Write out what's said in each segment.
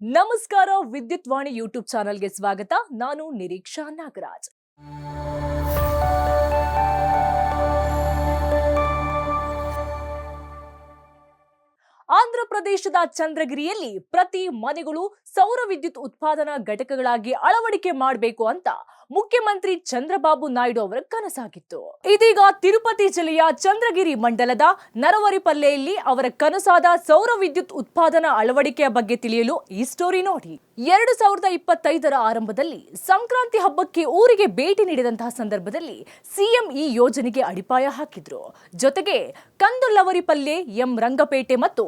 ನಮಸ್ಕಾರ ವಿದ್ಯುತ್ ವಾಣಿ ಯೂಟ್ಯೂಬ್ ಚಾನಲ್ಗೆ ಸ್ವಾಗತ ನಾನು ನಿರೀಕ್ಷಾ ನಾಗರಾಜ್ ಪ್ರದೇಶದ ಚಂದ್ರಗಿರಿಯಲ್ಲಿ ಪ್ರತಿ ಮನೆಗಳು ಸೌರ ವಿದ್ಯುತ್ ಉತ್ಪಾದನಾ ಘಟಕಗಳಾಗಿ ಅಳವಡಿಕೆ ಮಾಡಬೇಕು ಅಂತ ಮುಖ್ಯಮಂತ್ರಿ ಚಂದ್ರಬಾಬು ನಾಯ್ಡು ಅವರ ಕನಸಾಗಿತ್ತು. ಇದೀಗ ತಿರುಪತಿ ಜಿಲ್ಲೆಯ ಚಂದ್ರಗಿರಿ ಮಂಡಲದ ನರವರಿಪಲ್ಲೆಯಲ್ಲಿ ಅವರ ಕನಸಾದ ಸೌರ ವಿದ್ಯುತ್ ಉತ್ಪಾದನಾ ಅಳವಡಿಕೆಯ ಬಗ್ಗೆ ತಿಳಿಯಲು ಈ ಸ್ಟೋರಿ ನೋಡಿ. ಎರಡು ಸಾವಿರದ ಇಪ್ಪತ್ತೈದರ ಆರಂಭದಲ್ಲಿ ಸಂಕ್ರಾಂತಿ ಹಬ್ಬಕ್ಕೆ ಊರಿಗೆ ಭೇಟಿ ನೀಡಿದಂತಹ ಸಂದರ್ಭದಲ್ಲಿ ಸಿಎಂ ಈ ಯೋಜನೆಗೆ ಅಡಿಪಾಯ ಹಾಕಿದ್ರು. ಜೊತೆಗೆ ಕಂದುಲ್ಲವರಿಪಲ್ಲೆ ಎಂ ರಂಗಪೇಟೆ ಮತ್ತು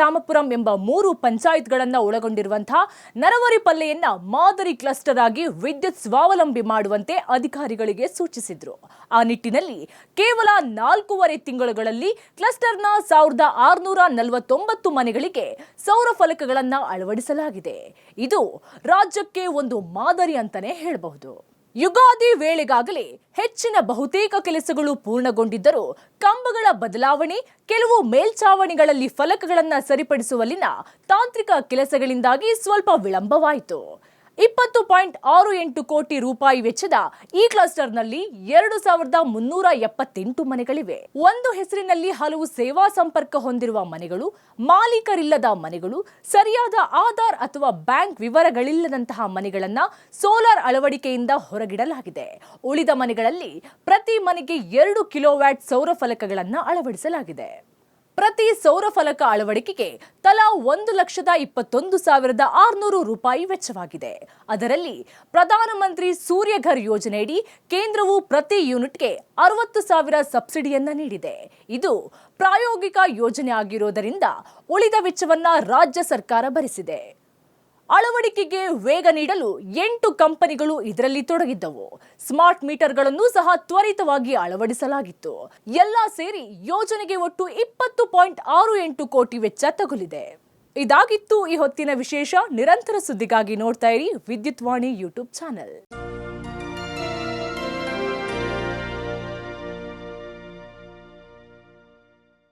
ಚಿನ್ನರಾಮಪುರಂ ಎಂಬ ಮೂರು ಪಂಚಾಯತ್ಗಳನ್ನ ಒಳಗೊಂಡಿರುವಂತಹ ನರವರಿಪಲ್ಲೆಯನ್ನ ಮಾದರಿ ಕ್ಲಸ್ಟರ್ ಆಗಿ ವಿದ್ಯುತ್ ಸ್ವಾವಲಂಬಿ ಮಾಡುವಂತೆ ಅಧಿಕಾರಿಗಳಿಗೆ ಸೂಚಿಸಿದ್ರು. ಆ ನಿಟ್ಟಿನಲ್ಲಿ ಕೇವಲ ನಾಲ್ಕೂವರೆ ತಿಂಗಳುಗಳಲ್ಲಿ ಕ್ಲಸ್ಟರ್ನ ಸಾವಿರದ ಆರುನೂರ ನಲವತ್ತೊಂಬತ್ತು ಮನೆಗಳಿಗೆ ಸೌರ ಫಲಕಗಳನ್ನು ಅಳವಡಿಸಲಾಗಿದೆ. ಇದು ರಾಜ್ಯಕ್ಕೆ ಒಂದು ಮಾದರಿ ಅಂತಾನೆ ಹೇಳಬಹುದು. ಯುಗಾದಿ ವೇಳೆಗಾಗಲೇ ಹೆಚ್ಚಿನ ಬಹುತೇಕ ಕೆಲಸಗಳು ಪೂರ್ಣಗೊಂಡಿದ್ದರೂ ಕಂಬಗಳ ಬದಲಾವಣೆ, ಕೆಲವು ಮೇಲ್ಚಾವಣಿಗಳಲ್ಲಿ ಫಲಕಗಳನ್ನು ಸರಿಪಡಿಸುವಲ್ಲಿನ ತಾಂತ್ರಿಕ ಕೆಲಸಗಳಿಂದಾಗಿ ಸ್ವಲ್ಪ ವಿಳಂಬವಾಯಿತು. ಇಪ್ಪತ್ತು ಪಾಯಿಂಟ್ ಆರು ಎಂಟು ಕೋಟಿ ರೂಪಾಯಿ ವೆಚ್ಚದ ಈ ಕ್ಲಸ್ಟರ್ನಲ್ಲಿ ಎರಡು ಸಾವಿರದ ಮುನ್ನೂರ ಎಪ್ಪತ್ತೆಂಟು ಮನೆಗಳಿವೆ. ಒಂದು ಹೆಸರಿನಲ್ಲಿ ಹಲವು ಸೇವಾ ಸಂಪರ್ಕ ಹೊಂದಿರುವ ಮನೆಗಳು, ಮಾಲೀಕರಿಲ್ಲದ ಮನೆಗಳು, ಸರಿಯಾದ ಆಧಾರ್ ಅಥವಾ ಬ್ಯಾಂಕ್ ವಿವರಗಳಿಲ್ಲದಂತಹ ಮನೆಗಳನ್ನ ಸೋಲಾರ್ ಅಳವಡಿಕೆಯಿಂದ ಹೊರಗಿಡಲಾಗಿದೆ. ಉಳಿದ ಮನೆಗಳಲ್ಲಿ ಪ್ರತಿ ಮನೆಗೆ ಎರಡು ಕಿಲೋವ್ಯಾಟ್ ಸೌರ ಫಲಕಗಳನ್ನು ಅಳವಡಿಸಲಾಗಿದೆ. ಪ್ರತಿ ಸೌರ ಫಲಕ ಅಳವಡಿಕೆಗೆ ತಲಾ ಒಂದು ಲಕ್ಷದ ಇಪ್ಪತ್ತೊಂದು ಸಾವಿರದ ಆರುನೂರು ರೂಪಾಯಿ ವೆಚ್ಚವಾಗಿದೆ. ಅದರಲ್ಲಿ ಪ್ರಧಾನಮಂತ್ರಿ ಸೂರ್ಯಘರ್ ಯೋಜನೆಯಡಿ ಕೇಂದ್ರವು ಪ್ರತಿ ಯೂನಿಟ್ಗೆ ಅರವತ್ತು ಸಾವಿರ ಸಬ್ಸಿಡಿಯನ್ನ ನೀಡಿದೆ. ಇದು ಪ್ರಾಯೋಗಿಕ ಯೋಜನೆ ಆಗಿರೋದರಿಂದ ಉಳಿದ ವೆಚ್ಚವನ್ನ ರಾಜ್ಯ ಸರ್ಕಾರ ಭರಿಸಿದೆ. ಅಳವಡಿಕೆಗೆ ವೇಗ ನೀಡಲು ಎಂಟು ಕಂಪನಿಗಳು ಇದರಲ್ಲಿ ತೊಡಗಿದ್ದವು. ಸ್ಮಾರ್ಟ್ ಮೀಟರ್ಗಳನ್ನು ಸಹ ತ್ವರಿತವಾಗಿ ಅಳವಡಿಸಲಾಗಿತ್ತು. ಎಲ್ಲ ಸೇರಿ ಯೋಜನೆಗೆ ಒಟ್ಟು ಇಪ್ಪತ್ತು ಪಾಯಿಂಟ್ ಆರು ಎಂಟು ಕೋಟಿ ವೆಚ್ಚ ತಗುಲಿದೆ. ಇದಾಗಿತ್ತು ಈ ಹೊತ್ತಿನ ವಿಶೇಷ. ನಿರಂತರ ಸುದ್ದಿಗಾಗಿ ನೋಡ್ತಾ ಇರಿ ವಿದ್ಯುತ್ ವಾಣಿ ಯೂಟ್ಯೂಬ್ ಚಾನೆಲ್.